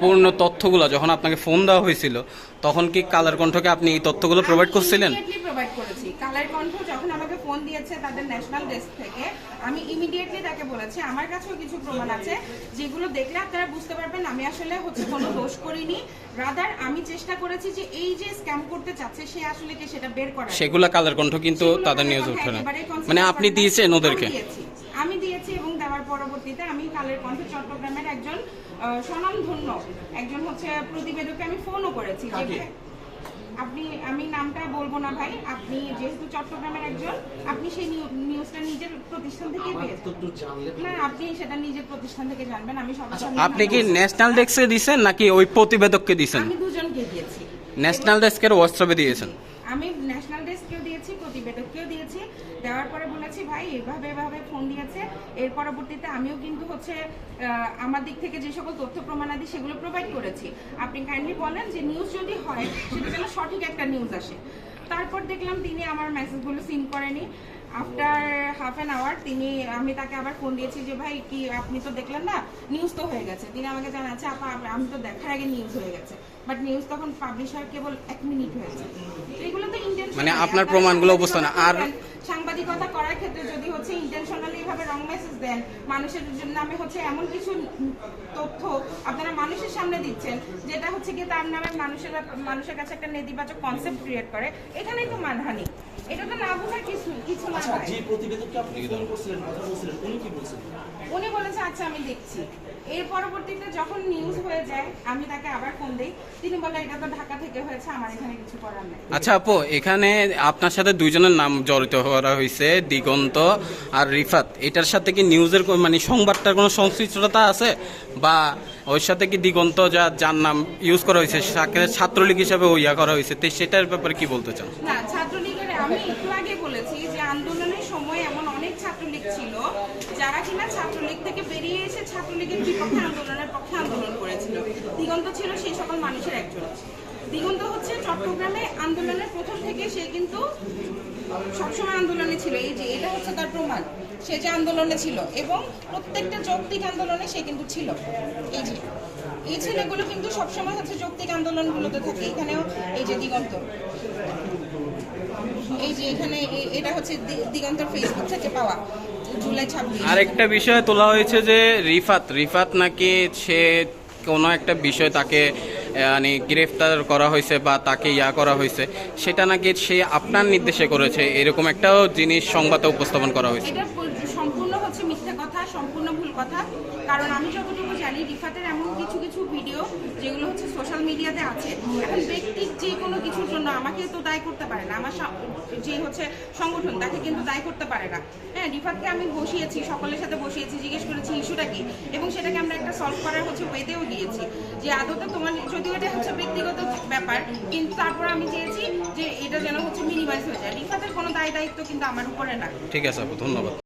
পূর্ণ তথ্যগুলো যখন আপনাকে ফোন দেওয়া হয়েছিল তখন কি কালার কণ্ঠকে আপনি এই তথ্যগুলো প্রোভাইড করছিলেন? প্রোভাইড করেছি। কালার কণ্ঠ যখন আমাকে ফোন দিয়েছে তাদের ন্যাশনাল ডেস্ক থেকে আমি ইমিডিয়েটলি তাকে বলেছি আমার কাছেও কিছু প্রমাণ আছে যেগুলো দেখলে আপনারা বুঝতে পারবেন আমি আসলে হচ্ছে কোনো দোষ করিনি। রাদার আমি চেষ্টা করেছি যে এই যে স্ক্যাম করতে চাচ্ছে সে আসলে কি সেটা বের করা সেগুলা কালার কণ্ঠ কিন্তু তাদের নিউজ উঠে না। মানে আপনি দিয়েছেন ওদেরকে। আমি দিয়েছি এবং দেওয়ার পরবর্তীতে আমি কালের কণ্ঠ চট্টগ্রামের একজন স্বনামধন্য একজন হচ্ছে প্রতিবেদককে আমি ফোনও করেছি যে আপনি আমি নামটা বলব না ভাই আপনি যেহেতু চট্টগ্রামের একজন আপনি সেই নিউজটা নিজের প্রতিষ্ঠান থেকে না আপনি সেটা নিজের প্রতিষ্ঠান থেকে জানবেন আমি সবার সামনে আপনি কি ন্যাশনাল ডেস্কে দিয়েছেন নাকি ওই প্রতিবেদককে দিয়েছেন? আমি দুজনকে দিয়েছি। ন্যাশনাল ডেস্কের হোয়াটসঅ্যাপে দিয়েছেন। আমি ন্যাশনাল ডেস্ককেও দিয়েছি, প্রতিবেদককেও দিয়েছি। দেওয়ার পরে বলেছি, ভাই, এভাবে এভাবে ফোন দিয়েছে। এর পরবর্তীতে আমিও কিন্তু হচ্ছে আমার দিক থেকে যে সকল তথ্য, প্রমাণ আদি সেগুলো প্রোভাইড করেছি। আপনি কাইন্ডলি বলেন যে নিউজ যদি হয়, সেটা যেন সঠিক একটা নিউজ আসে। তারপর দেখলাম তিনি আমার মেসেজগুলো সিন করেনি। আফটার হাফ অ্যান আওয়ার তিনি আমি তাকে আবার ফোন দিয়েছি যে ভাই কি আপনি তো দেখলেন না? নিউজ তো হয়ে গেছে। তিনি আমাকে জানাচ্ছে আপা আমি তো দেখার আগে নিউজ হয়ে গেছে। বাট নিউজ তখন পাবলিশ হয় কেবল এক মিনিট হয়েছে এগুলো তো intentional। মানে আপনার প্রমাণগুলো সাংবাদিকতা উপস্থাপন আর- সাংবাদিকতা করার ক্ষেত্রে যদি হচ্ছে ইন্টেনশনালি ভাবে রং মেসেজ দেন মানুষের নামে হচ্ছে এমন কিছু তথ্য আপনারা মানুষের সামনে দিচ্ছেন যেটা হচ্ছে কি তার নামে মানুষের মানুষের কাছে একটা নেতিবাচক কনসেপ্ট ক্রিয়েট করে এখানেই তো মানহানি। এটা তো না বোঝার কিছু কিছু না আচ্ছা ভাই। যে প্রতিবেদককে আপনি ফোন করছিলেন কথা বলছিলেন উনি কি বলছেন? উনি বলেছে আচ্ছা আমি দেখছি। এর পরবর্তীতে যখন নিউজ হয়ে যায় আমি তাকে আবার ফোন দিই তিনি বলে এটা তো ঢাকা থেকে হয়েছে আমার এখানে কিছু করার নেই। আচ্ছা আপু এখানে আপনার সাথে দুইজনের নাম জড়িত করা হয়েছে দিগন্ত আর রিফাত। এটার সাথে কি নিউজের মানে সংবাদটার কোনো সংশ্লিষ্টতা আছে? বা ওর সাথে কি দিগন্ত যা যার নাম ইউজ করা হয়েছে ছাত্রলীগ হিসাবে ইয়া করা হয়েছে তো সেটার ব্যাপারে কি বলতে চান? না ছাত্রলীগের আমি একটু আগে বলেছি যে আন্দোলনের সময় এমন অনেক ছাত্রলীগ ছিল, যারা কিনা ছাত্রলীগ থেকে বেরিয়ে এসে ছাত্রলীগের বিপক্ষে আন্দোলনের পক্ষে আন্দোলন করেছিল। দিগন্ত ছিল সেই সকল মানুষের একজন। দিগন্ত হচ্ছে চট্টগ্রামে আন্দোলনের প্রথম থেকে সে কিন্তু সবসময় আন্দোলনে ছিল। এই যে এটা হচ্ছে তার প্রমাণ। সে যে আন্দোলনে ছিল এবং প্রত্যেকটা যৌক্তিক আন্দোলনে সে কিন্তু ছিল। এই যে, এই ছেলেগুলো কিন্তু সবসময় হচ্ছে যৌক্তিক আন্দোলনগুলোতে থাকে। এখানেও এই যে দিগন্ত। এই যে এখানে এটা হচ্ছে দিগন্তর ফেসবুক থেকে পাওয়া। আরেকটা বিষয় তোলা হয়েছে যে রিফাত রিফাত নাকি সে কোনো একটা বিষয় তাকে মানে গ্রেফতার করা হয়েছে বা তাকে ইয়া করা হয়েছে, সেটা নাকি সে আপনার নির্দেশে করেছে? এরকম একটাও জিনিস সংবাদে উপস্থাপন করা হয়েছে। হচ্ছে মিথ্যা কথা, সম্পূর্ণ ভুল কথা। কারণ আমি যতটুকু জানি, রিফাতের এমন কিছু কিছু ভিডিও যেগুলো হচ্ছে সোশ্যাল মিডিয়াতে আছে, এখন ব্যক্তির যে কোনো কিছুর জন্য আমাকে তো দায় করতে পারে না। আমার যে হচ্ছে সংগঠন, তাকে কিন্তু দায়ী করতে পারে না। হ্যাঁ রিফাতকে আমি বসিয়েছি, সকলের সাথে বসিয়েছি, জিজ্ঞেস করেছি ইস্যুটা কি? এবং সেটাকে আমরা একটা সলভ করার হচ্ছে ওয়েতেও গিয়েছি যে আদতে তোমার, যদিও এটা হচ্ছে ব্যক্তিগত ব্যাপার, কিন্তু তারপর আমি চেয়েছি যে এটা যেন হচ্ছে মিনিমাইজ হয়ে যায়। রিফাতের কোনো দায় দায়িত্ব কিন্তু আমার উপরে না। ঠিক আছে ধন্যবাদ।